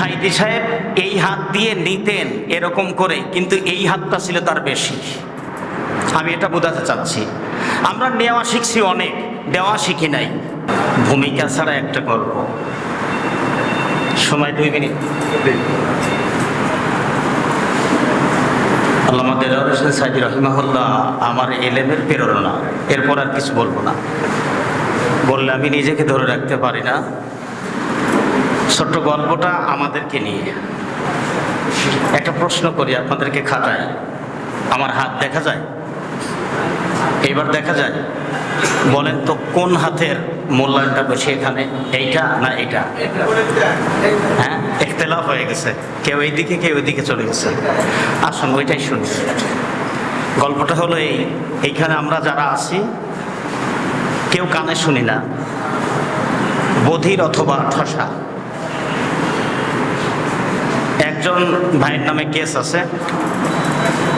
সাইদি সাহেব, এই হাত দিয়ে নিতেন এরকম করে, কিন্তু এই হাতটা ছিল তার বেশি। আমি এটা বোঝাতে চাচ্ছি। আমরা নেওয়া শিখছি অনেক, দেওয়া শিখি নাই। ভূমিকা ছাড়া একটা গল্প। সময় দুই মিনিট। আমার এলেমের প্রেরণা। এরপর আর কিছু বলব না। বললে আমি নিজেকে ধরে রাখতে পারি না। ছোট্ট গল্পটা আমাদেরকে নিয়ে। একটা প্রশ্ন করি আপনাদেরকে খাটায় আমার হাত দেখা যায়? এবার দেখা যায়। বলেন তো কোন হাতের মূল্যায়নটা বেশি এখানে? এইটা না এইটা? হ্যাঁ একতেলাফ হয়ে গেছে। কেউ এইদিকে, কেউ ওইদিকে চলে গেছে। আসুন, ওইটাই শুনি। গল্পটা হলো এই। এইখানে আমরা যারা আছি, কেউ কানে শুনি না। বধির অথবা ঠসা। একজন ভাইয়ের নামে কেস আছে।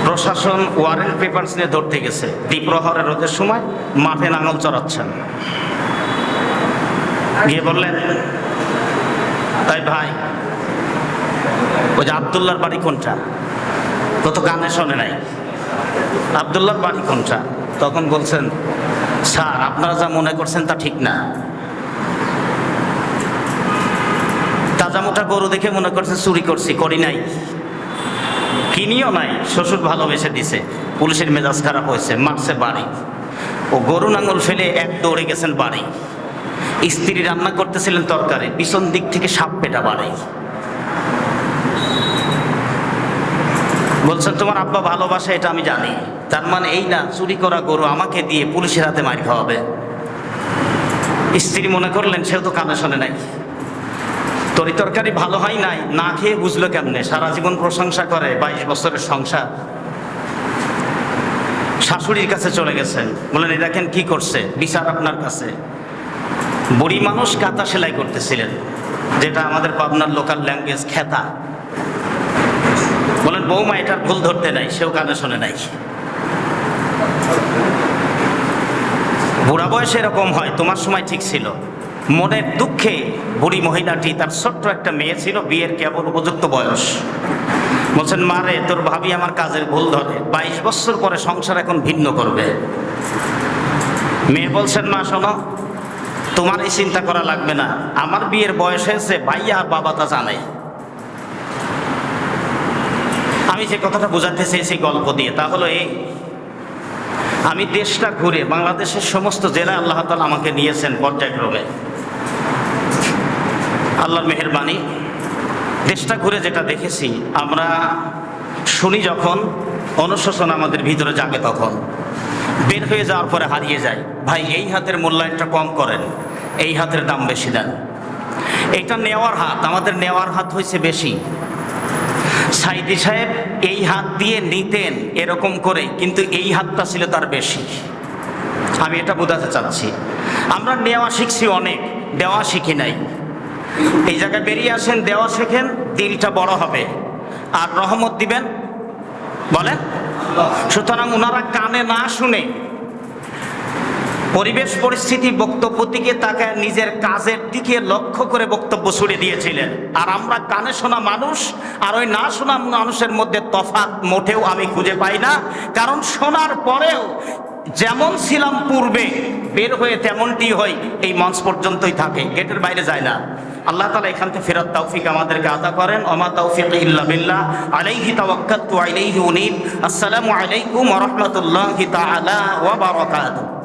প্রশাসন ওয়ারেন্ট পেপারস নিয়ে ধরতে গেছে। দ্বীপ্রহরের রোদের সময় মাঠে নাঙল চড়াচ্ছেন। গিয়ে বললেন, তাই ভাই, ওই যে আবদুল্লার বাড়ি কোনটা? কত গানে শোনে নাই। আবদুল্লার বাড়ি কোনটা? তখন বলছেন, স্যার, আপনারা যা মনে করছেন তা ঠিক না। মোটা গরু দেখে মনে করছে চুরি করছি, করি নাই। কিনিও নাই, শ্বশুর ভালোবেসে দিছে। পুলিশের মেজাজ খারাপ হয়েছে, মারছে বাড়ি। ও গরু নাঙল ফেলে এক দৌড়ে গেছেন বাড়ি। স্ত্রী রান্না করতেছিলেন তরকারি, পিছন দিক থেকে সাপ পেটা বাড়ি। বলছেন, তোমার আব্বা ভালোবাসে, এটা আমি জানি। তার মানে এই না, চুরি করা গরু আমাকে দিয়ে পুলিশের হাতে মার খাওয়াবে। স্ত্রী মনে করলেন, সেও তো কানে শোনে নাই। তরি তরকারি ভালো হয় নাই, না খেয়ে বুঝলো কেমনে? সারা জীবন প্রশংসা করে, বাইশ বছরের সংসার। শাশুড়ির কাছে চলে গেছেন। বলেন দেখেন কি করছে? বিচার আপনার কাছে। বুড়ি মানুষ কাতা সেলাই করতেছিলেন, যেটা আমাদের পাবনার লোকাল ল্যাঙ্গুয়েজ খেতা। বলেন বৌমা, এটার ভুল ধরতে নাই, সেও কানে শোনে নাই। বুড়া বয়সে এরকম হয়, তোমার সময় ঠিক ছিল। মনের দুঃখে বুড়ি মহিলাটি, তার ছোট্ট একটা মেয়ে ছিল, বিয়ের কেবল উপযুক্ত বয়স। বলছেন মারে তোর ভাবি আমার কাজের ভুল ধরে। বাইশ বছর পরে সংসার এখন ভিন্ন করবে। মেয়ে বলছেন, মা, শোনো তোমার এই চিন্তা করা লাগবে না। আমার বিয়ের বয়স হয়েছে, ভাইয়া আর বাবা তা জানে। আমি যে কথাটা বোঝাতে চেয়েছি গল্প দিয়ে, তা হলো এই। আমি দেশটা ঘুরে বাংলাদেশের সমস্ত জেলা আল্লাহ তালা আমাকে নিয়েছেন পর্যায়ক্রমে। আল্লাহর মেহরবানি। দেশটা ঘুরে যেটা দেখেছি, আমরা শুনি যখন অনুশোচন আমাদের ভিতরে জাগে তখন। বের হয়ে যাওয়ার পরে হারিয়ে যায়। ভাই, এই হাতের মূল্যায়নটা কম করেন, এই হাতের দাম বেশি দেন। এটা নেওয়ার হাত, আমাদের নেওয়ার হাত হয়েছে বেশি। সাইদি সাহেব এই হাত দিয়ে নিতেন এরকম করে, কিন্তু এই হাতটা ছিল তার বেশি। আমি এটা বোঝাতে চাচ্ছি। আমরা নেওয়া শিখছি অনেক দেওয়া শিখি নাই। এই জায়গায় বেরিয়ে আসেন, দেওয়া শেখেন, দিলটা বড় হবে। আর রহমত দিবেন। বলেন। সুতরাং ওনারা কানে না শুনে পরিবেশ পরিস্থিতি বক্তব্য দিকে তাকায় নিজের কাজের দিকে লক্ষ্য করে বক্তব্য ছুড়ে দিয়েছিলেন। আর আমরা কানে শোনা মানুষ, আর ওই না শোনা মানুষের মধ্যে তফাৎ মোটেও আমি খুঁজে পাই না। কারণ শোনার পরেও যেমন ছিলাম পূর্বে, বের হয়ে তেমনটি হয় এই মঞ্চ পর্যন্তই থাকে, গেটের বাইরে যায় না। আল্লাহ তালা এখান থেকে ফেরত তৌফিক আমাদেরকে আদা করেন। অমা তৌফিক ইল্লা বিল্লাহ। আলাইহি তাওয়াক্কালতু, আলাইহি উনিব। আসসালামু আলাইকুম ওয়া রাহমাতুল্লাহি তাআলা ওয়া বারাকাতুহু।